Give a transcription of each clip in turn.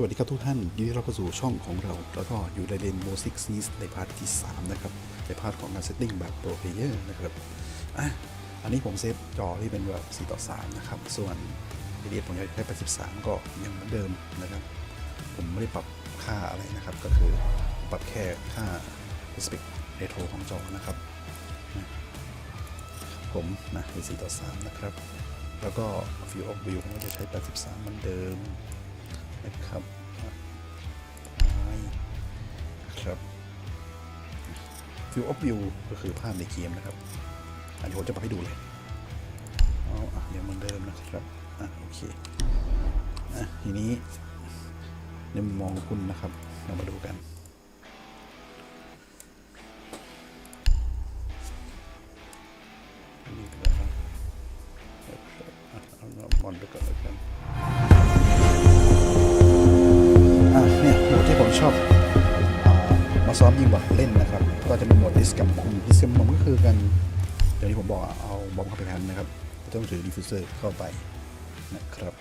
สวัสดีครับทุกท่านยินดีต้อนรับเข้าสู่ช่องของเรา แล้วก็อยู่ในเดนโมซิกซีสในพาร์ทที่ 3 นะครับ ในพาร์ทของการเซตติ้งแบบโปรเพเยอร์นะครับอะอันนี้ผมเซฟจอที่เป็นแบบ 4 ต่อ 3 นะครับ ส่วนเดียผมยากใช้83 ก็ยังเหมือนเดิมนะครับ ผมไม่ได้ปรับค่าอะไรนะครับ ก็คือปรับแค่ค่า aspect ratio ของจอนะครับ ผมนะเป็น4ต่อ 3 นะครับ แล้วก็ Field of View ผมก็จะใช้ 83 เหมือนเดิมนะครับ View of View ก็คือภาพในเกมนะครับอันนี้ผมจะมาให้ดูเลยเอาอะยังเหมือนเดิมนะครับอะโอเคอะทีนี้ในมุมมองของคุณนะครับ เรามาดูกันนนี้เป็ไรนะครับอะเอาเอามอนไปก่อนแล้วกันอะเนี่ยโหที่ผมชอบมาซ้อมยิงบอลเล่นนะครับ ก็จะมีโหมดดิสกับคุมดิสกับมุมก็คือกันอย่างที่ผมบอกอะเอาบอมเข้าไปแทนนะครับก็ต้องถือดิฟฟิวเซอร์เข้าไปนะครับ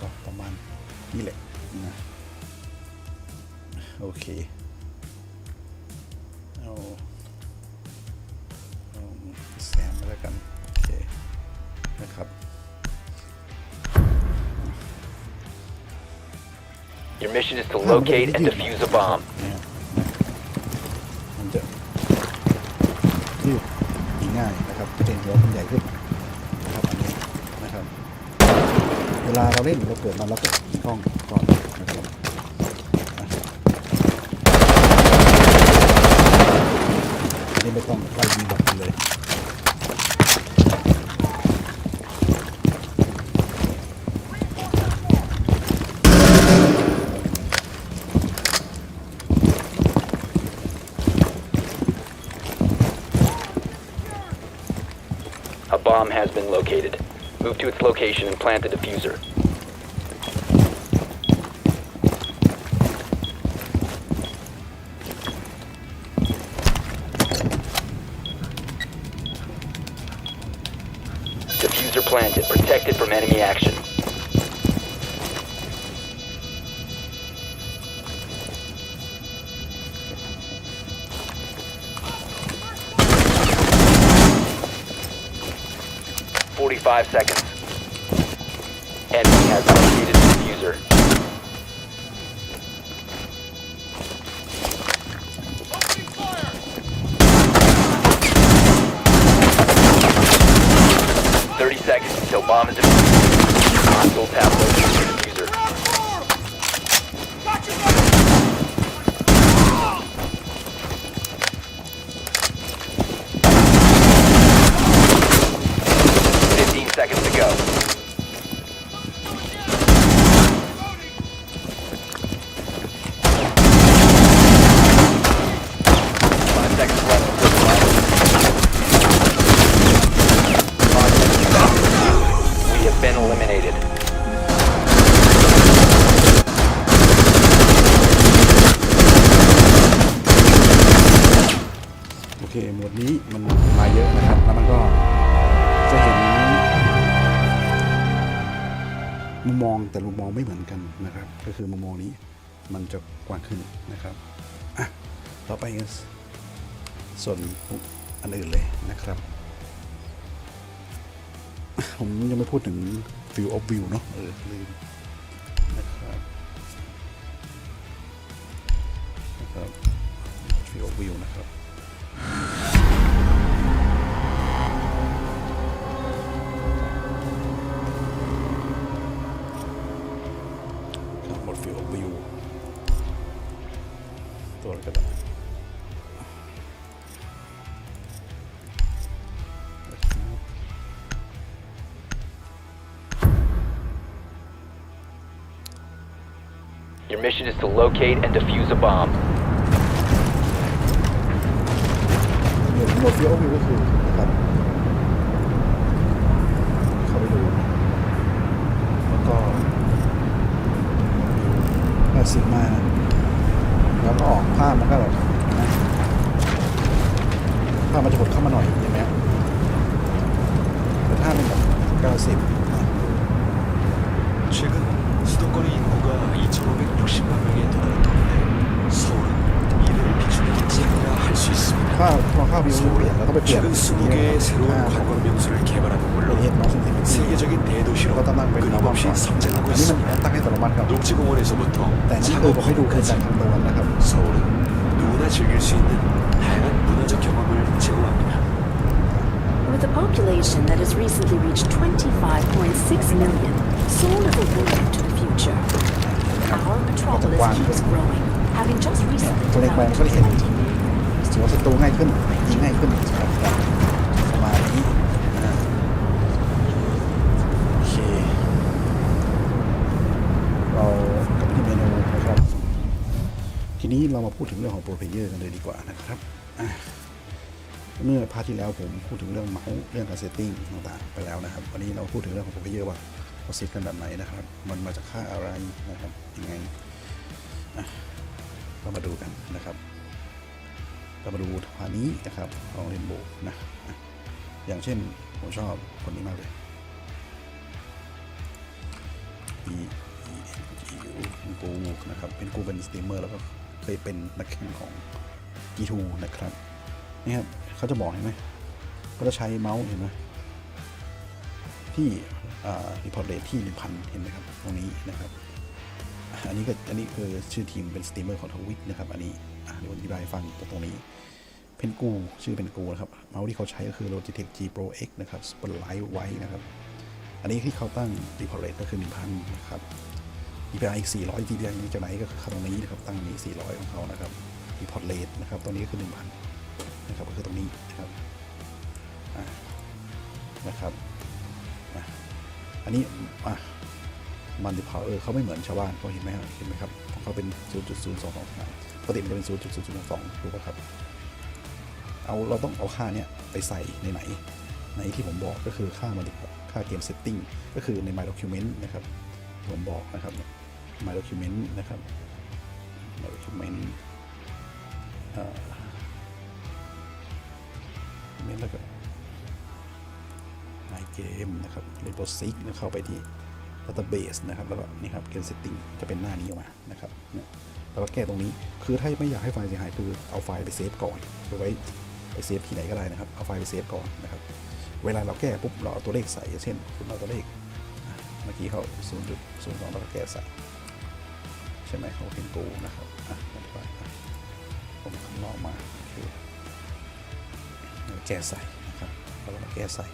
ก็ประมาณนี้แหละนะโอเคเอาเอาแซมมาแล้วกันโอเคนะครับ Your mission is to locate and defuse a bomb. เนี่ยมันจะยืดยิงง่ายนะครับจะ เป็นหัวมันใหญ่ขึ้นนะครับอันนี้นะครับ เวลาเราเล่นเราเกิดมาเราก็ยิงกล้องก่อนนะครับอ่นนี้ไม่ต้องไล่ยิงบบ A bomb has been located. Move to its location and plant the diffuser. Diffuser planted. Protected from enemy action. five seconds. มองแต่มุมมองไม่เหมือนกันนะครับ ก็คือมุมมองนี้มันจะกว้างขึ้นนะครับอะต่อไปส่วนอันอื่นเลยนะครับ ผมยังไม่พูดถึง view of view เนาะเออลืมนะครับนะครับ view of view นะครับ Your mission is to locate and defuse a bomb. หมดหมดฟิววิวก็คือนะครับเข้าไปดูแล้วก็ถ้าสิมาแล้วก็ออกภาพมันก็แบบนะภาพมันจะหดเข้ามาหน่อยอย่างเงี้ยแต่ถ้าเป็นแบบ90 수도권의 인구가 2,560만 명에 달하는 덕분에 서울은 이를 비추는 지역이라 할 수 있습니다. 서울은 최근 20개의 새로운 관광 명소를 개발하고 물론 세계적인 대도시로 끊임없이 성장하고 있습니다. 녹지공원에서부터 창업까지. 서울은 누구나 즐길 수 있는 다양한 문화적 경험을 제공합니다. With a population that has recently reached 25.6 million, Seoul is a window to future. Our metropolis keeps growing, having just recently Tôi đang developed bàn có 20 thể- million ถือว่าศัตรูง่ายขึ้นยิงง่ายขึ้นครับจากสมาธิอ่าโอเคเรากลับไปที่เมนูนะครับ ทีนี้เรามาพูดถึงเรื่องของโปรเพเยอร์กันเลยดีกว่านะครับอะเมื่อพาร์ทที่แล้วผมพูดถึงเรื่องเมาส์เรื่องการเซตติ้งต่างๆไปแล้วนะครับ วันนี้เราพูดถึงเรื่องของโปรเพเยอร์ว่า เขาเซตกันแบบไหนนะครับ มันมาจากค่าอะไรนะครับยังไงเรามาดูกันนะครับเรามาดูทางนี้นะครับของเรนโบว์นะอย่างเช่นผมชอบคนนี้มากเลย E E N G U เป็นกูนะครับเป็นกูเป็นสตรีมเมอร์แล้วก็เคยเป็นนักแข่งของ G2 นะครับนี่ครับเขาจะบอกเห็นไหมก็จะใช้เมาส์เห็นไหม ที่อ่า report rate ที่ 1,000 เห็นไหมครับ ตรงนี้นะครับ อันนี้ก็อันนี้คือชื่อทีมเป็นสตรีมเมอร์ของทวิตนะครับ อันนี้เดี๋ยวผมอธิบายให้ฟังตรงนี้เพนกูชื่อเป็นกูนะครับ เมาส์ที่เขาใช้ก็คือ Logitech G Pro X นะครับ Spotlight White นะครับ อันนี้ที่เขาตั้ง default rate ก็คือ 1,000 นะครับ DPI อีก 400 DPI นี้จากไหนก็คือตรงนี้นะครับ ตั้งนี้ 400 ของเขานะครับ default rate นะครับ ตรงนี้ก็คือ 1,000 นะครับ ก็คือตรงนี้นะครับนะครับ อันนี้อะมันดิพาวเออเขาไม่เหมือนชาวบ้านเขาเห็นไหมครับเห็นไหมครับของเขาเป็น 0.022ปกติมันจะเป็น 0.002ถูกป่ะครับ เอาเราต้องเอาค่าเนี้ยไปใส่ในไหน ในที่ผมบอกก็คือค่ามันดิค่าเกมเซตติ้งก็คือใน My Document นะครับผมบอกนะครับ My Document นะครับ My Document เอ่อ document แล้วก็ My Game นะครับ r e p o s i x เข้าไปที่ database นะครับ แล้วก็นี่ครับ game setting จะเป็นหน้านี้ออกมานะครับเนี่ยแล้วก็แก้ตรงนี้ คือถ้าไม่อยากให้ไฟล์เสียหายคือเอาไฟล์ไปเซฟก่อนหรือไว้ไปเซฟที่ไหนก็ได้นะครับ เอาไฟล์ไปเซฟก่อนนะครับ เวลาเราแก้ปุ๊บเราเอาตัวเลขใส่ เช่นคุณเอาตัวเลข เมื่อกี้เขา0.02แล้วก็แก้ใส่ ใช่ไหมเขาเป็นกูนะครับ อะอธิบายอะผมคำนอกมาโอเคแล้วแก้ใส่นะครับ แล้วก็มาแก้ใส่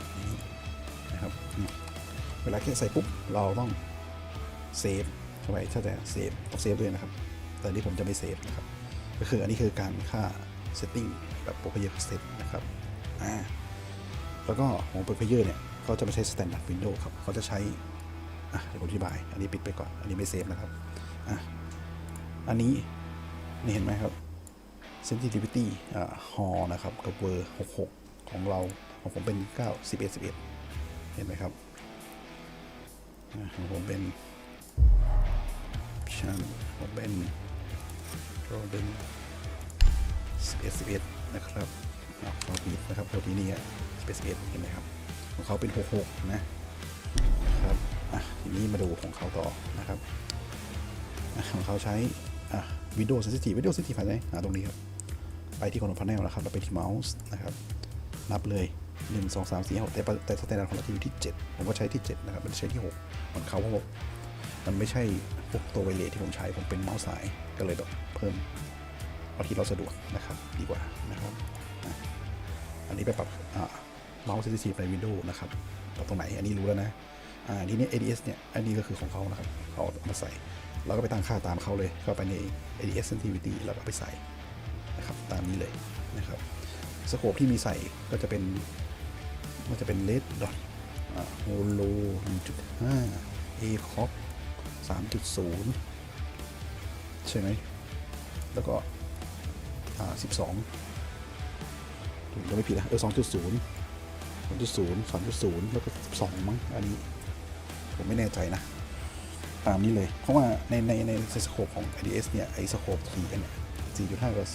นี่นะครับอืมเวลาแก้ใส่ปุ๊บเราต้องเซฟเข้าไปถ้าจะเซฟต้องเซฟด้วยนะครับ แต่อันนี้ผมจะไม่เซฟนะครับ ก็คืออันนี้คือการค่า setting แบบโปรเพเยอร์เซตนะครับอ่าแล้วก็ของโปรเพเยอร์เนี่ยเขาจะไม่ใช้ standard window ครับเขาจะใช้อะเดี๋ยวผมอธิบาย อันนี้ปิดไปก่อน อันนี้ไม่เซฟนะครับอะอันนี้นี่เห็นไหมครับ sensitivity อ่าฮอนะครับ กับเวอร์ 66 ของเราของผมเป็น 9 11 11 เห็นไหมครับของผมเป็นชันผมเป็นโรเดน11 11นะครับเอาเขาผิดนะครับตัวที่นี่11 11เห็นไหมครับ ของเขาเป็น 66นะนะครับทีนี้มาดูของเขาต่อนะครับของเขาใช้อะ Windows Sensitive Windows Sensitive ไหนหาตรงนี้ครับ ไปที่ Control Panel นะครับ แล้วไปที่เมาส์นะครับ นับเลย 1 2 3 4 5แต่ปะแต่สแตนดาร์ดของเราจะอยู่ที่7ผมก็ใช้ที่7นะครับไม่ได้ใช้ที่6มันเขาเพราะมันไม่ใช่พวกตัวไวเลสที่ผมใช้ผมเป็นเมาส์สายก็เลยแบบเพิ่มเอาที่เราสะดวกนะครับดีกว่านะครับอันนี้ไปปรับเมาส์เซนซิทีฟใน Windows นะครับปรับตรงไหนอันนี้รู้แล้วนะอ่าทีนี้ ADS เนี่ยอันนี้ก็คือของเขานะครับเขาเอามาใส่เราก็ไปตั้งค่าตามเขาเลยเข้าไปใน ADS sensitivity แล้วก็ไปใส่นะครับตามนี้เลยนะครับสโคปที่มีใส่ก็จะเป็น มันจะเป็นเลดดอทโฮโล1.5 a c o p 3.0 ใช่ไหม แล้วก็อ่า12ถูกจะไม่ผิดนะเออ 2.0 2.0 3.0 แล้วก็ 12 มั้ง อันนี้ ผมไม่แน่ใจนะ ตามนี้เลย เพราะว่าในในในสโคปของ IDS เนี่ย ไอสโคปทีเนี่ย4.5 กับ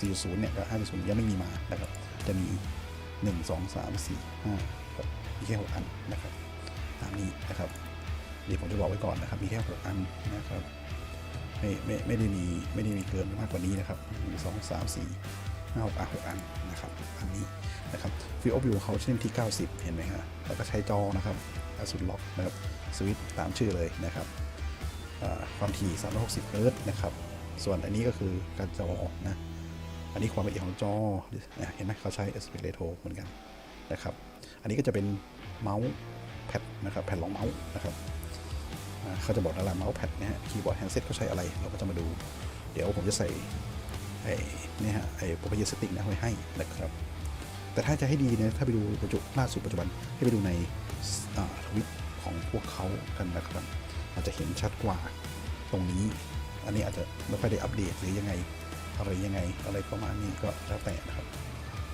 4.0 เนี่ย กับ 5.0 ยังไม่มีมานะครับ จะมี 1 2 3 4 5 6มีแค่6อันนะครับตามนี้นะครับ เดี๋ยวผมจะบอกไว้ก่อนนะครับ มีแค่หกอันนะครับไม่ไม่ไม่ได้มีไม่ได้มีเกินมากกว่านี้นะครับหนึ่งสองสามสี่ห้าหกอะหกอันนะครับอันนี้นะครับฟิวออฟวิวเขาเช่นที่ 90 เห็นไหมฮะแล้วก็ใช้จอนะครับกระสุนล็อกนะครับสวิตตามชื่อเลยนะครับความถี่360เฮิรตซ์นะครับ ส่วนอันนี้ก็คือการจอนะ อันนี้ความละเอียดของจอเห็นไหมเขาใช้ aspect ratio เหมือนกันนะครับ อันนี้ก็จะเป็นเมาส์แพดนะครับแผ่นรองเมาส์นะครับเขาจะบอกแล้วละเมาส์แพดเนี่ยฮะคีย์บอร์ดแฮนด์เซ็ตเขาใช้อะไร เราก็จะมาดู เดี๋ยวผมจะใส่ไอ้นี่ฮะไอ้โปรไฟล์สติ๊กนะไว้ให้นะครับ แต่ถ้าจะให้ดีเนี่ยถ้าไปดูปัจจุล่าสุดปัจจุบันให้ไปดูในทวิตของพวกเขากันนะครับอาจจะเห็นชัดกว่าตรงนี้ อันนี้อาจจะไม่ค่อยได้อัปเดตหรือยังไง อะไรยังไง อะไรประมาณนี้ก็แล้วแต่นะครับ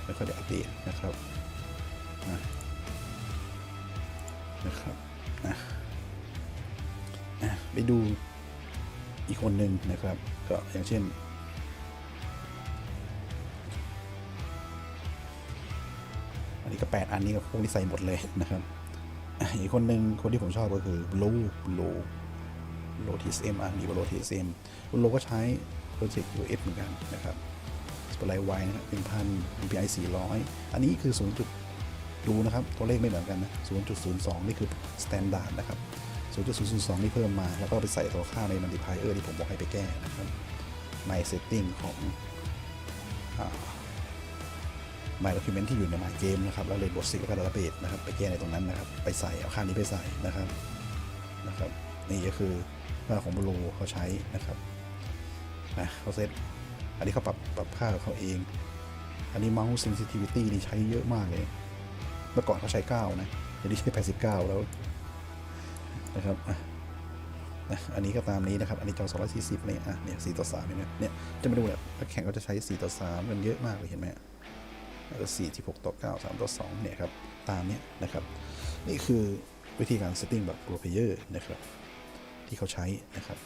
ไม่ค่อยได้อัปเดตนะครับนะนะครับนะอะไปดูอีกคนหนึ่งนะครับ ก็อย่างเช่นอันนี้ก็ 8 อันนี้ก็พวกนี้ใส่หมดเลยนะครับอีกคนหนึ่งคนที่ผมชอบก็คือ Blue Blue Blue TSM อะมี Blue TSM Blue ก็ใช้ Project US เหมือนกันนะครับสปไลไวนะครับ1,000 MPI 400 อันนี้คือ 0. จุดดูนะครับ ตัวเลขไม่เหมือนกันนะ0.02 นี่คือ Standard นะครับ 0.002 นี่เพิ่มมา แล้วก็ไปใส่ตัวค่าใน Multiplier ที่ผมบอกให้ไปแก้นะครับใน Setting ของอ่า My Document ที่อยู่ใน My Game นะครับ แล้วเลยบทสิแล้วก็ Database นะครับ ไปแก้ในตรงนั้นนะครับ ไปใส่เอาค่านี้ไปใส่นะครับ นะครับ นี่ก็คือค่าของบลูเขาใช้นะครับ นะเขาเซตอันนี้เขาปรับปรับค่าของเขาเอง อันนี้ Mouse Sensitivity นี่ใช้เยอะมากเลย เมื่อก่อนเขาใช้ 9 นะเดี๋ยวนี้ใช้ 89 แล้วนะครับนะอันนี้ก็ตามนี้นะครับ อันนี้จอ 240เนี่ยอะเนี่ย4ต่อ3เนไหมเนี่ย จะมาดูเนี่ยนักแข่งก็จะใช้ 4 ต่อ 3 กันเยอะมากเลยเห็นไหมแล้วก็4ที่6ต่อ 9 3 ต่อ 2 เนี่ยครับ ตามเนี้ยนะครับ นี่คือวิธีการเซตติ้งแบบ Pro Player นะครับ ที่เขาใช้นะครับ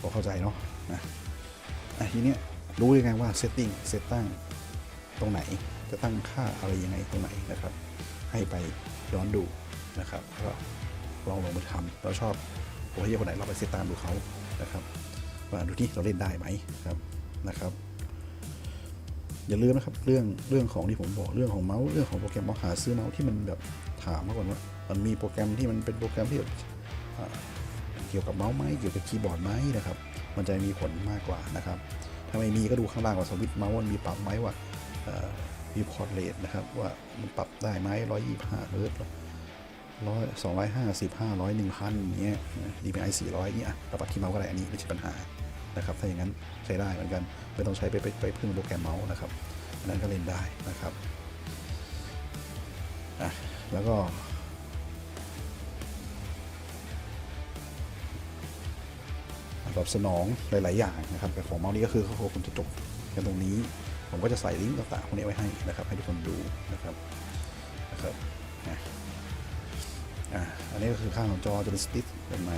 พอเข้าใจเนาะ นะอะทีเนี้ยรู้ยังไงว่าเซตติ้งเซตตั้งตรงไหนจะตั้งค่าอะไรยังไงตรงไหนนะครับ ให้ไปย้อนดูนะครับแล้วก็ลองลงมือทำเราชอบโปรเพลเยอร์คนไหนเราไปเซตตามดูเขานะครับว่าดูที่เราเล่นได้ไหมครับนะครับ อย่าลืมนะครับเรื่องเรื่องของที่ผมบอกเรื่องของเมาส์เรื่องของโปรแกรมเมาหาซื้อเมาส์ที่มันแบบถามมาก่อนว่ามันมีโปรแกรมที่มันเป็นโปรแกรมที่แบบ เกี่ยวกับเมาส์ไหมเกี่ยวกับคีย์บอร์ดไหมนะครับมันจะมีผลมากกว่านะครับถ้าไม่มีก็ดูข้างล่างว่าสวิตช์เมาส์มันมีปรับไหมว่ามีพอร์ตเรทนะครับว่ามันปรับได้ไหมร้อยยี่ห้าเฮิร์ตร้อยสองร้อยห้าสิบห้าร้อยหนึ่งพันอย่างเงี้ยดีพีไอสี่ร้อยเนี่ยอะเราปรับที่เมาส์ก็ได้อันนี้ไม่ใช่ปัญหานะครับถ้าอย่างนั้นใช้ได้เหมือนกันไม่ต้องใช้ไปไปไปพึ่งโปรแกรมเมาส์นะครับอันนั้นก็เล่นได้นะครับแล้วก็ ตอบสนองหลาย ๆ อย่างนะครับแต่ของเมาส์นี้ก็คือเขาคงจะจบกันตรงนี้ ผมก็จะใส่ลิงก์ต่างๆพวกนี้ไว้ให้นะครับ ให้ทุกคนดูนะครับนะครับนะอันนี้ก็คือข้างของจอจะเป็นสติ๊กแบบไหน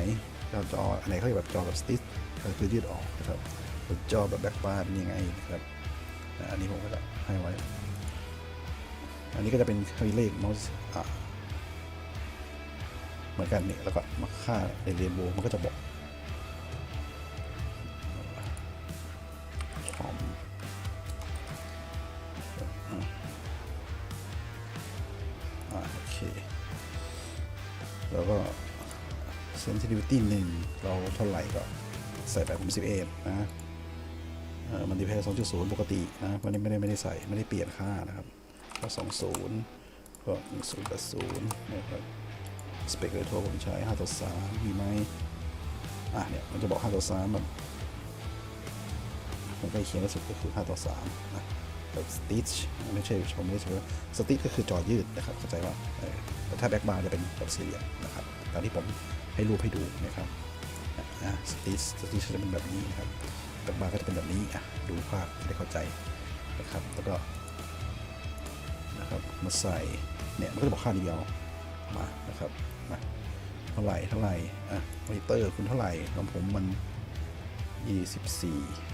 จอจออันไหนเขาเรียกแบบจอแบบสติ๊กก็คือยืดออกนะครับจอแบบแบ็คบาร์เป็นยังไงนะครับอันนี้ผมก็จะให้ไว้ อันนี้ก็จะเป็นเลขเมาส์เหมือนกันเนี่ยแล้วก็มาค่าในเรนโบว์มันก็จะบอก แล้วก็ sensitivity หนึ่งเราเท่าไหร่ก็ใส่ไปผม11 นะเอ่อมันดีเพย์ปกตินะไม่ได้ไม่ได้ไม่ได้ใส่ไม่ได้เปลี่ยนค่านะครับ ก็20ก็1080นะครับสเปกเ a โทรผมใช้5ต่อ3มีไหมอะเนี่ยมันจะบอก5ต่อ3แบบผมใกล้เคียงที่สุดก็คือ5ต่อ3นะ สติชไม่ใช่ผมไม่ใช่สติชก็คือจอยืดนะครับเข้าใจว่าแต่ถ้าแบ็กบาร์จะเป็นแบบสี่เหลี่ยมนะครับตามที่ผมให้รูปให้ดูนะครับสติชสติชจะเป็นแบบนี้นะครับแบ็กบาร์ก็จะเป็นแบบนี้อะดูภาพจะได้เข้าใจนะครับแล้วก็นะครับมาใส่เนี่ยมันก็จะบอกค่าเดียวมานะครับมาเท่าไหร่เท่าไหร่อะมอนิเตอร์คุณเท่าไหร่ของผมมัน 24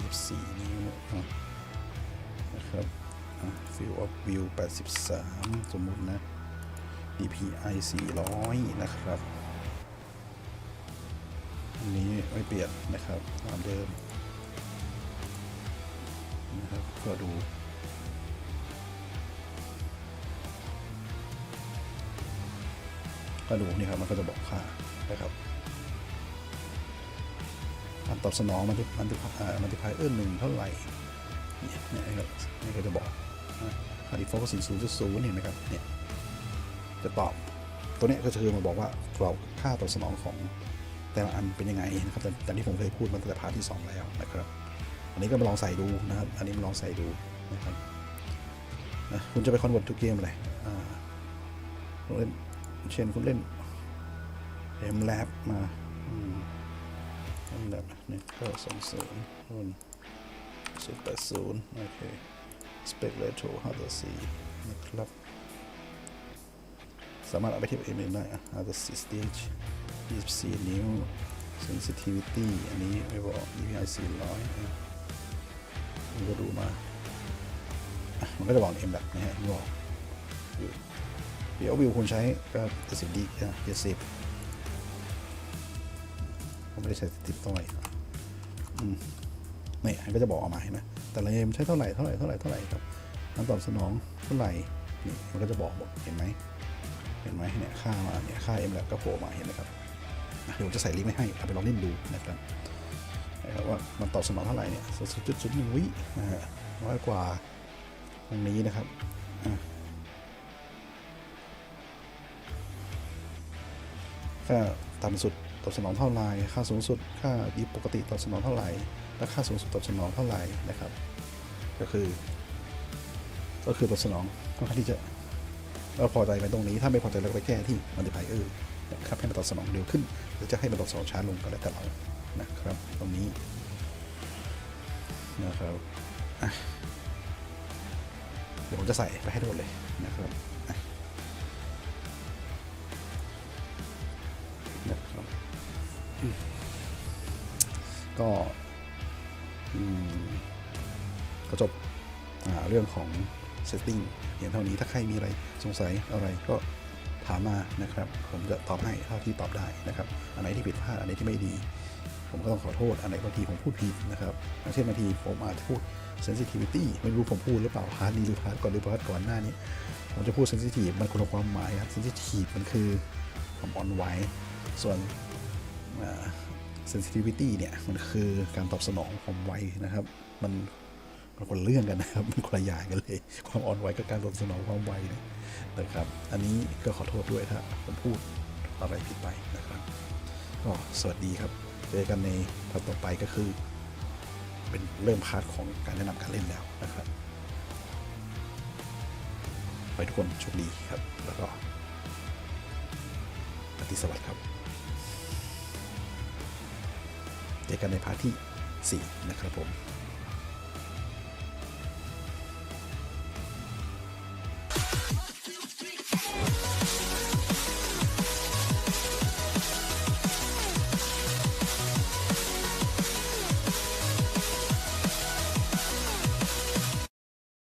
24 นิ้วนะครับ Field of View 83 สมมุตินะ DPI 400 นะครับ อันนี้ไม่เปลี่ยนนะครับตามเดิมนะครับก็ดูก็ดูนี่ครับมันก็จะบอกค่านะครับ ตอบสนองมันติมันติมันติพายเออร์หนึ่งเท่าไหร่เนี่ยนี่ยครับนี่ก็จะบอกค่าดีฟอลก็สี่ศูนย์จุดศูนย์เห็นไหมครับเนี่ยจะตอบตัวเนี้ยก็คือมาบอกว่ากรอบค่าตอบสนองของแต่ละอันเป็นยังไงนะครับแต่แต่ที่ผมเคยพูดมาตั้งแต่พาร์ทที่ 2 แล้วนะครับ อันนี้ก็มาลองใส่ดูนะครับ อันนี้มาลองใส่ดูนะครับนะคุณจะไปคอนเวิร์ตทุกเกมเลยคุณเล่นเช่นคุณเล่นเอ็มแลบมา อ็มแลบนี่ก็สองศูนย์นู่นศูนย์แปดศูนย์โอเคสเปกเลโทห้าต่อสี่นะครับ สามารถเอาไปเทียบเอ็มเองได้อะห้าต่อสี่สเตจยี่สิบสี่นิ้ว sensitivity อันนี้ไม่บอก DPI สี่ร้อยมันก็ดูมา มันก็จะบอกเอ็มแบบนะฮะบอกเดี๋ยววิวคุณใช้ก็เจ็ดสิบดีเจ็ดสิบ ไม่ได้ใช้ติดต้อยอืมนี่มันก็จะบอกออกมาเห็นไหมแต่ละเกมใช้เท่าไหร่เท่าไหร่เท่าไหร่เท่าไหร่ครับน้ำตอบสนองเท่าไหร่นี่มันก็จะบอกหมดเห็นไหมเห็นไหมเนี่ยค่ามาเนี่ยค่า M แล้วก็โผล่มาเห็นไหมครับเดี๋ยวจะใส่ลิงก์ไว้ให้เอาไปลองเล่นดูนะครับนะครับว่ามันตอบสนองเท่าไหร่เนี่ยสจุดจุดหนึ่งวินะฮะน้อยกว่าตรงนี้นะครับอะค่าต่ำสุด ตอบสนองเท่าไหร่ค่าสูงสุด ค่าดีปกติตอบสนองเท่าไหร่ และค่าสูงสุดตอบสนองเท่าไหร่นะครับ ก็คือ ก็คือตอบสนองค่อนข้างที่จะเราพอใจไปตรงนี้ถ้าไม่พอใจเราก็ไปแก้ที่มัลติพายเออร์นะครับให้มันตอบสนองเร็วขึ้น หรือจะให้มันตอบสนองช้าลงก็แล้วแต่เรานะครับ ตรงนี้นะครับเดี๋ยวผมจะใส่ไปให้ทุกคนเลยนะครับ ก็ก็จบเรื่องของ setting เพียงเท่านี้ถ้าใครมีอะไรสงสัยอะไรก็ถามมานะครับ ผมจะตอบให้เท่าที่ตอบได้นะครับ อันไหนที่ผิดพลาดอันไหนที่ไม่ดี ผมก็ต้องขอโทษ อันไหนบางทีผมพูดผิดนะครับอย่างเช่นบางทีผมอาจจะพูด sensitivity ไม่รู้ผมพูดหรือเปล่าพาร์ทนี้หรือพาร์ทก่อนหรือพาร์ทก่อนหน้านี้ ผมจะพูด sensitive มันคนละความหมายครับ sensitive มันคือความอ่อนไหวส่วน sensitivity เนี่ยมันคือการตอบสนองความไวนะครับ มันมันคนเรื่องกันนะครับมันคนละอย่างกันเลย ความอ่อนไหวกับการตอบสนองความไวนนะครับ อันนี้ก็ขอโทษด้วยถ้าผมพูดอะไรผิดไปนะครับ ก็สวัสดีครับ เจอกันในพาร์ทต่อไปก็คือ เป็นเริ่มพาร์ทของการแนะนำการเล่นแล้วนะครับขอให้ทุกคนโชคดีครับ แล้วก็ปฏิสวัสดิ์ครับ เจอกันในพาร์ทที่ 4 นะครับผม